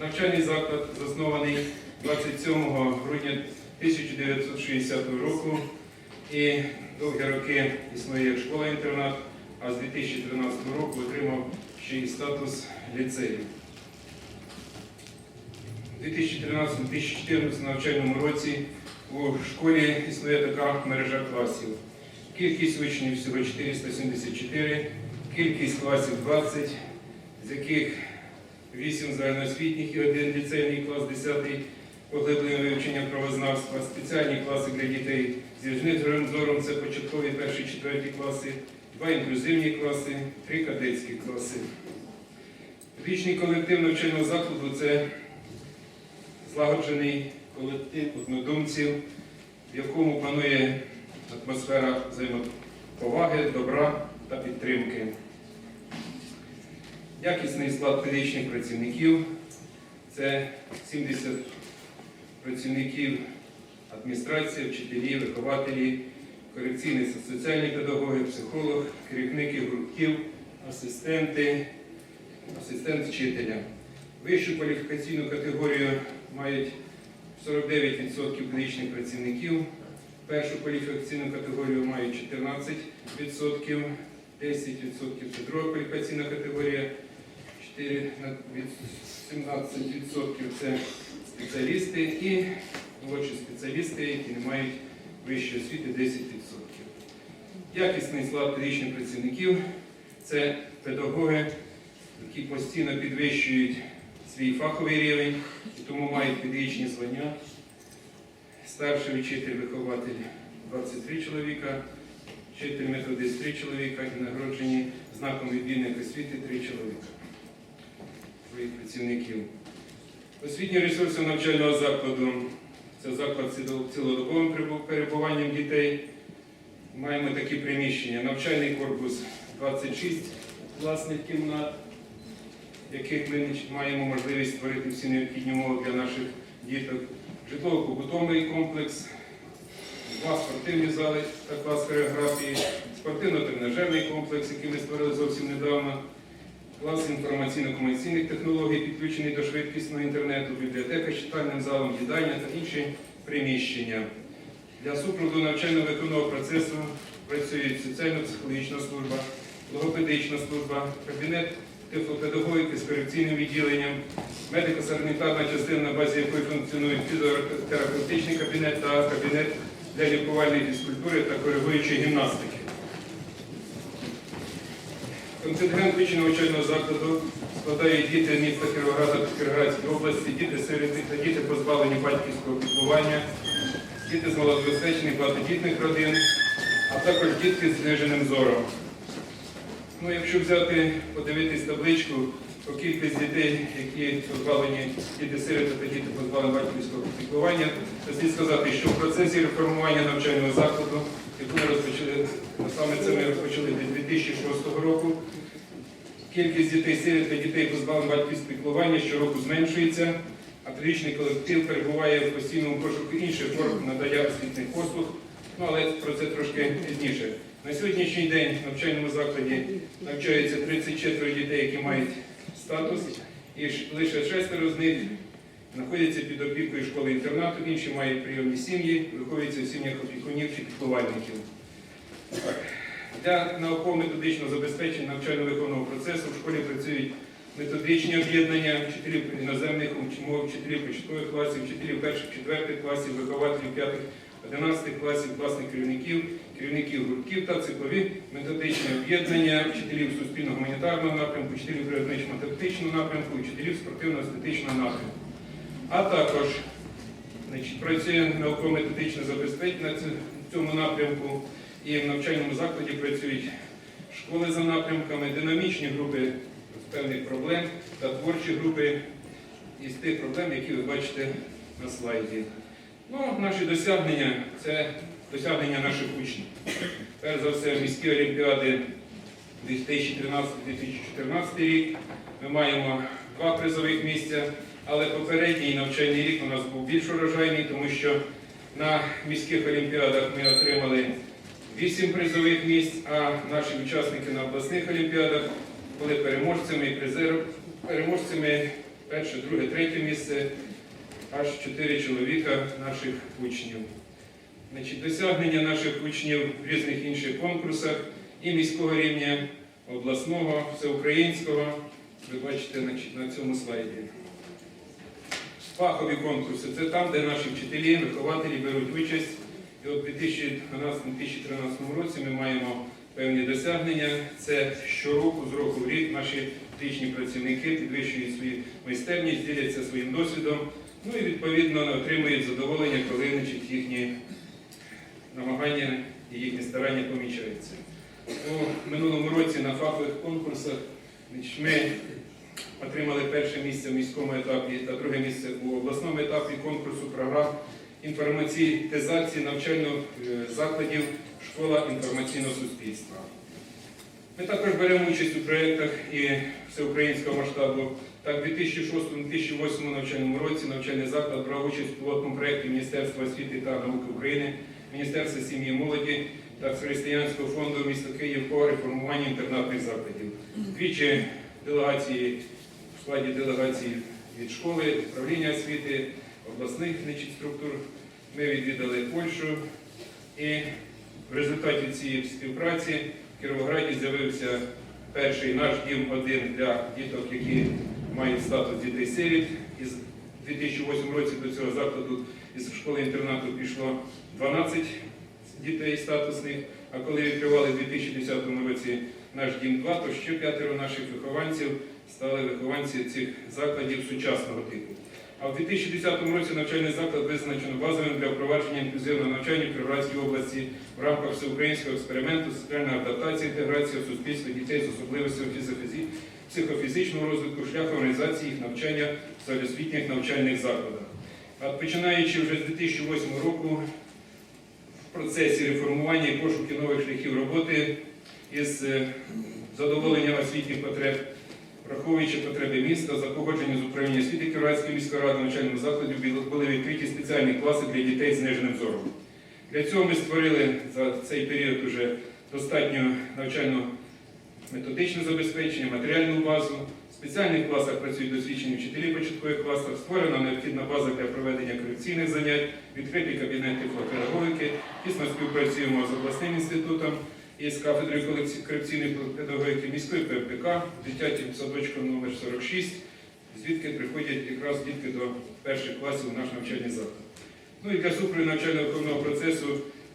Навчальний заклад заснований 27 грудня 1960 року і довгі роки існує як школа-інтернат, а з 2013 року отримав ще й статус ліцею. У 2013-2014 навчальному році у школі існує така мережа класів. Кількість учнів всього 474, кількість класів 20, з яких 8 загальноосвітніх і один ліцейний клас 10 поглиблене вивчення правознавства, спеціальні класи для дітей зі зниженим зором це початкові перші четверті класи, два інклюзивні класи, три кадетські класи. Вічний колектив навчального закладу це злагоджений колектив однодумців, в якому панує атмосфера взаємоповаги, добра та підтримки. Якісний склад педагогічних працівників це 70 працівників адміністрації, вчителі, вихователі, корекційні соціальні педагоги, психолог, керівники гуртків, асистенти, асистент вчителя. Вищу кваліфікаційну категорію мають 49% педагогічних працівників, першу кваліфікаційну категорію мають 14%, 10% це друга кваліфікаційна категорія, 4 на- від- 17% це спеціалісти і молодші спеціалісти, які не мають вищої освіти 10%. Якісний склад педагогічних працівників це педагоги, які постійно підвищують свій фаховий рівень і тому мають педагогічні звання. Старший вчитель вихователь 23 чоловіка, вчитель методист 3 чоловіка і нагороджені знаком відмінник освіти 3 чоловіка своїх працівників. Освітні ресурси навчального закладу це заклад з цілодобовим перебуванням дітей. Маємо такі приміщення. Навчальний корпус 26 власних кімнат, яких ми маємо можливість створити всі необхідні умови для наших діток. Житлово-побутовий комплекс, два спортивні зали та клас хореографії, спортивно-тренажерний комплекс, який ми створили зовсім недавно, клас інформаційно-комунікаційних технологій, підключений до швидкісного інтернету, бібліотека з читальним залом, їдальня та інші приміщення. Для супроводу навчально-виконного процесу працюють соціально-психологічна служба, логопедична служба, кабінет тифлопедагогіки з корекційним відділенням, медико-санітарна частина, на базі якої функціонують фізіотерапевтичний кабінет та кабінет для лікувальної фізкультури та коригуючої гімнастики. Контингент вічного навчального закладу складають діти міста Кіровограда та Кіровоградської області, діти сироти та діти позбавлені батьківського піклування, діти з малозабезпечених багатодітних родин, а також дітки з зниженим зором. Ну, якщо взяти, подивитись табличку, то кількість дітей, які позбавлені діти сироти та діти позбавлені батьківського піклування, то слід сказати, що в процесі реформування навчального закладу, яку ми розпочали, саме це ми розпочали від 2006 року, Кількість дітей сиріт та дітей позбавлених батьківського піклування щороку зменшується, а педагогічний колектив перебуває в постійному пошуку інших форм надання освітних послуг, ну але про це трошки пізніше. На сьогоднішній день в навчальному закладі навчаються 34 дітей, які мають статус, і лише шестеро з них знаходяться під опікою школи-інтернату, інші мають прийомні сім'ї, виховуються в сім'ях опікунів чи піклувальників. Для науково-методичного забезпечення навчально-виховного процесу в школі працюють методичні об'єднання, вчителів іноземних мов, вчителів початкових класів, вчителів перших, четвертих класів, вихователів п'ятих, одинадцятих класів, класних керівників, керівників гуртків та циклові методичні об'єднання, вчителів суспільно-гуманітарного напрямку, вчителів природнично-математичного напрямку, вчителів спортивно-естетичного напрямку. А також значить, працює науково-методичне забезпечення на цьому напрямку. І в навчальному закладі працюють школи за напрямками, динамічні групи з певних проблем та творчі групи із тих проблем, які ви бачите на слайді. Ну, наші досягнення це досягнення наших учнів. Перш за все, міські олімпіади 2013-2014 рік. Ми маємо два призових місця, але попередній навчальний рік у нас був більш урожайний, тому що на міських олімпіадах ми отримали 8 призових місць, а наші учасники на обласних олімпіадах були переможцями і переможцями перше, друге, третє місце, аж чотири чоловіка наших учнів. Значить, досягнення наших учнів в різних інших конкурсах і міського рівня, обласного, всеукраїнського. Ви бачите значить, на цьому слайді. Фахові конкурси це там, де наші вчителі, вихователі беруть участь. І от у 2012-2013 році ми маємо певні досягнення. Це щороку, з року в рік наші технічні працівники підвищують свою майстерність, діляться своїм досвідом, ну і відповідно отримують задоволення, коли значить, їхні намагання і їхні старання помічаються. У минулому році на фахових конкурсах ми отримали перше місце в міському етапі та друге місце у обласному етапі конкурсу програм інформаційної навчальних е, закладів Школа інформаційного суспільства. Ми також беремо участь у проєктах і всеукраїнського масштабу. Так, у 2006-2008 навчальному році навчальний заклад брав участь в пілотному проєкті Міністерства освіти та науки України, Міністерства сім'ї і молоді та Християнського фонду міста Київ по реформуванню інтернатних закладів. Двічі делегації в складі делегації від школи, управління освіти, обласних структур. Ми відвідали Польщу і в результаті цієї співпраці в Кіровограді з'явився перший наш дім один для діток, які мають статус дітей-сиріт. Із 2008 році до цього закладу із школи-інтернату пішло 12 дітей статусних, а коли відкривали в 2010 році наш дім 2, то ще п'ятеро наших вихованців стали вихованці цих закладів сучасного типу. А в 2010 році навчальний заклад визначено базовим для впровадження інклюзивного навчання в Кіровоградській області в рамках всеукраїнського експерименту соціальної адаптації, інтеграції у суспільство дітей з особливостями психофізичного розвитку шляхом реалізації їх навчання в загальноосвітніх навчальних закладах. Починаючи вже з 2008 року в процесі реформування і пошуку нових шляхів роботи із е, задоволення освітніх потреб Враховуючи потреби міста, за погодження з управління освіти Кіровоградської міської ради навчальному закладі були відкриті спеціальні класи для дітей з зниженим зором. Для цього ми створили за цей період уже достатньо навчально-методичне забезпечення, матеріальну базу. Спеціальних класах працюють досвідчені вчителі початкових класах, створена необхідна база для проведення корекційних занять, відкриті кабінети флопедагогіки, тісно співпрацюємо з обласним інститутом із кафедрою колекці- корекційної педагогіки міської ППК, дитячим садочком номер 46, звідки приходять якраз дітки до перших класів у наш навчальний заклад. Ну і для супроводу навчально-виховного процесу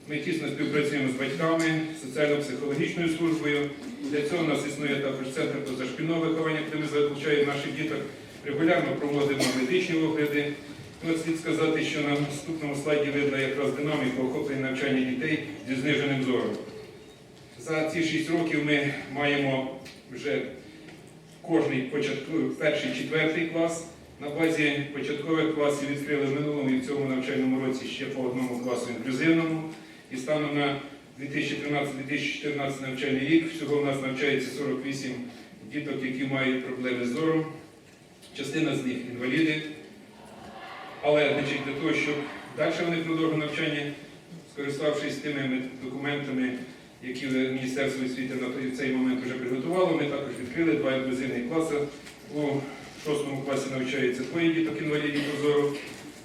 ми тісно співпрацюємо з батьками, соціально-психологічною службою. Для цього у нас існує також центр позашкільного виховання, де ми залучаємо наших діток, регулярно проводимо медичні огляди. От слід сказати, що на наступному слайді видно якраз динаміку охоплення навчання дітей зі зниженим зором. За ці 6 років ми маємо вже кожний початковий, перший, четвертий клас. На базі початкових класів відкрили в минулому і в цьому навчальному році ще по одному класу інклюзивному. І станом на 2013-2014 навчальний рік всього в нас навчається 48 діток, які мають проблеми з зором. Частина з них інваліди. Але значить, для того, щоб далі вони продовжили навчання, скориставшись тими документами, які Міністерство освіти на цей момент вже приготувало, ми також відкрили два інклюзивні класи. У шостому класі навчається двоє діток інвалідів зору,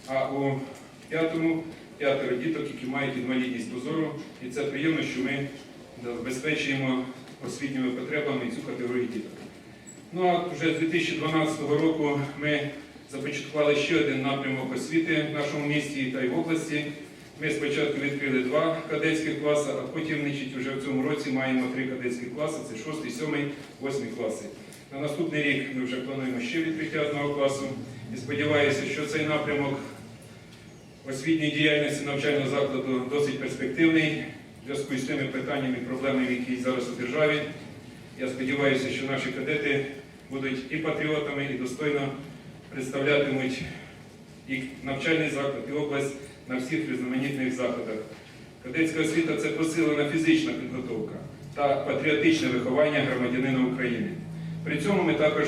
а у п'ятому п'ятеро діток, які мають інвалідність по зору. І це приємно, що ми забезпечуємо освітніми потребами цю категорію діток. Ну а вже з 2012 року ми започаткували ще один напрямок освіти в нашому місті та й в області. Ми спочатку відкрили два кадетських класи, а потім значить, вже в цьому році маємо три кадетські класи це 6, 7, 8 класи. На наступний рік ми вже плануємо ще відкриття одного класу. І сподіваюся, що цей напрямок освітньої діяльності навчального закладу досить перспективний в зв'язку з тими питаннями і проблемами, які зараз у державі. Я сподіваюся, що наші кадети будуть і патріотами, і достойно представлятимуть і навчальний заклад, і область на всіх різноманітних заходах. Кадетська освіта це посилена фізична підготовка та патріотичне виховання громадянина України. При цьому ми також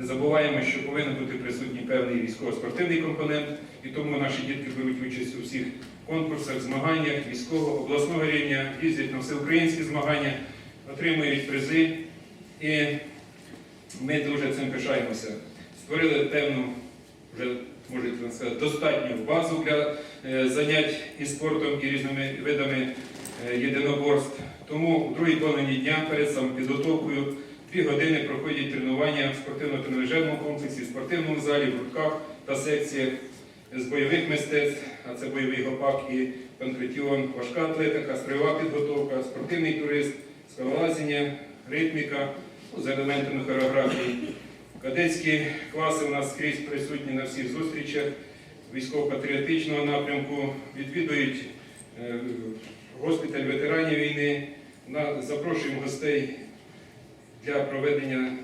не забуваємо, що повинен бути присутній певний військово-спортивний компонент, і тому наші дітки беруть участь у всіх конкурсах, змаганнях військового, обласного рівня, їздять на всеукраїнські змагання, отримують призи. І ми дуже цим пишаємося. створили певну, вже можете сказати, достатню базу для е, занять і спортом, і різними видами е, єдиноборств. Тому у другій половині дня перед самопідготовкою дві години проходять тренування в спортивно-тренажерному комплексі, в спортивному залі, в гуртках та секціях з бойових мистецтв, а це бойовий гопак і панкратіон, важка атлетика, строєва підготовка, спортивний турист, скалолазіння, ритміка ну, з елементами хореографії. Кадетські класи у нас скрізь присутні на всіх зустрічах військово-патріотичного напрямку, відвідують е, госпіталь ветеранів війни. Запрошуємо гостей для проведення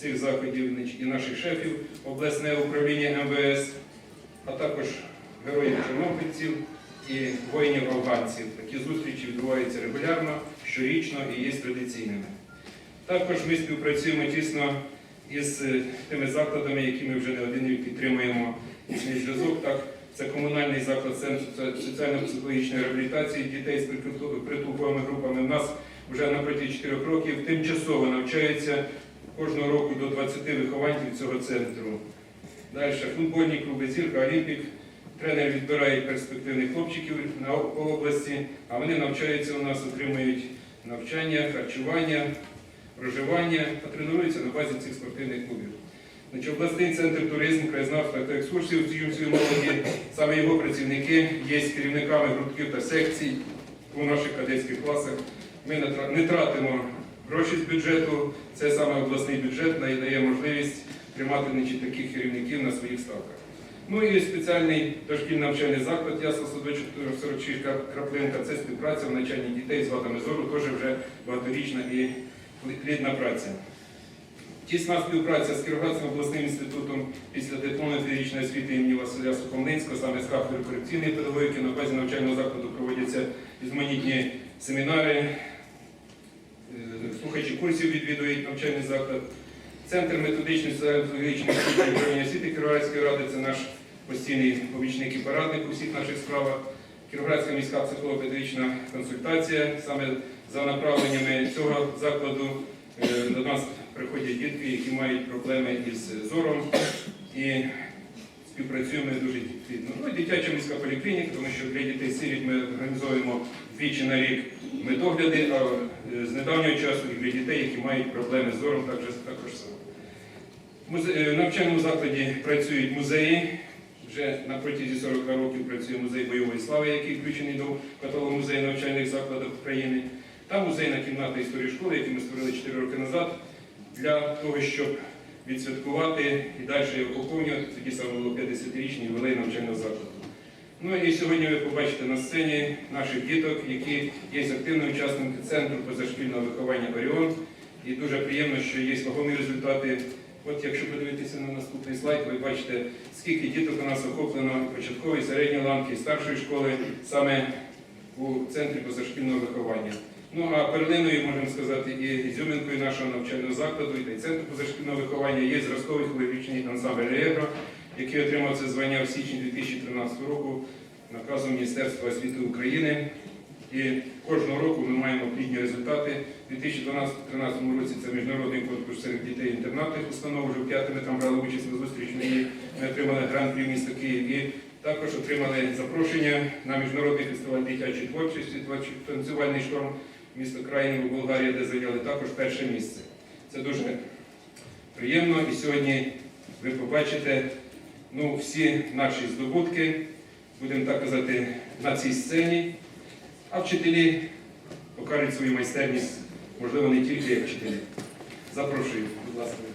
цих заходів і наших шефів обласне управління МВС, а також героїв чорнобильців і воїнів-афганців. Такі зустрічі відбуваються регулярно, щорічно і є традиційними. Також ми співпрацюємо тісно із е, тими закладами, які ми вже не один рік підтримуємо їхній зв'язок. Так, це комунальний заклад Центр соціально-психологічної реабілітації дітей з притул- притулковими групами. У нас вже на протязі 4 років тимчасово навчається кожного року до 20 вихованців цього центру. Далі футбольні клуби Зірка, Олімпік. Тренери відбирають перспективних хлопчиків на області, а вони навчаються у нас, отримують навчання, харчування, проживання та тренуються на базі цих спортивних клубів. Значить, обласний центр туризму, краєзнавства та екскурсії у Зюмської молоді, саме його працівники є керівниками гуртків та секцій у наших кадетських класах. Ми не тратимо гроші з бюджету, це саме обласний бюджет дає можливість тримати таких керівників на своїх ставках. Ну і спеціальний дошкільний навчальний заклад Ясла садочок 46 краплинка це співпраця в навчанні дітей з вадами зору, теж вже багаторічна і плідна праця. Тісна співпраця з Кіровоградським обласним інститутом після дипломної фізичної освіти імені Василя Сухомлинського, саме з кафедри корекційної педагогіки на базі навчального закладу проводяться різноманітні семінари, слухачі курсів відвідують навчальний заклад. Центр методичної і управління освіти Кіровоградської ради це наш постійний помічник і порадник у всіх наших справах. Кіровоградська міська психолого-педагогічна консультація. Саме за направленнями цього закладу е, до нас приходять дітки, які мають проблеми із зором. І співпрацюємо дуже плідно. Ну, дитяча міська поліклініка, тому що для дітей сиріт ми організовуємо двічі на рік медогляди, а е, з недавнього часу і для дітей, які мають проблеми з зором, також, само. Е, В навчальному закладі працюють музеї. Вже на протязі 40 років працює музей бойової слави, який включений до каталогу музею навчальних закладів України. Та музейна кімната історії школи, яку ми створили 4 роки назад, для того, щоб відсвяткувати і далі його поповнювати. Тоді саме 50-річний ювілей навчального закладу. Ну і сьогодні ви побачите на сцені наших діток, які є активними учасниками центру позашкільного виховання Оріон. І дуже приємно, що є вагомі результати. От якщо подивитися на наступний слайд, ви бачите, скільки діток у нас охоплено початкової, середньої ланки, старшої школи саме у центрі позашкільного виховання. Ну а перлиною, можемо сказати, і ізюминкою нашого навчального закладу, і центру позашкільного виховання є зразковий хореографічний ансамбль «Алегро», який отримав це звання в січні 2013 року наказом Міністерства освіти України. І кожного року ми маємо плідні результати. У 2012-2013 році це міжнародний конкурс серед дітей інтернатних установ. Вже в п'ятому там брали участь на зустріч. Ми, отримали гран-прі міста Київ і також отримали запрошення на міжнародний фестиваль дитячої творчості, танцювальний шторм місто Країни у Болгарії, де зайняли також перше місце. Це дуже приємно. І сьогодні ви побачите ну, всі наші здобутки, будемо так казати, на цій сцені. А вчителі покажуть свою майстерність, можливо, не тільки як вчителі. Запрошую, будь ласка.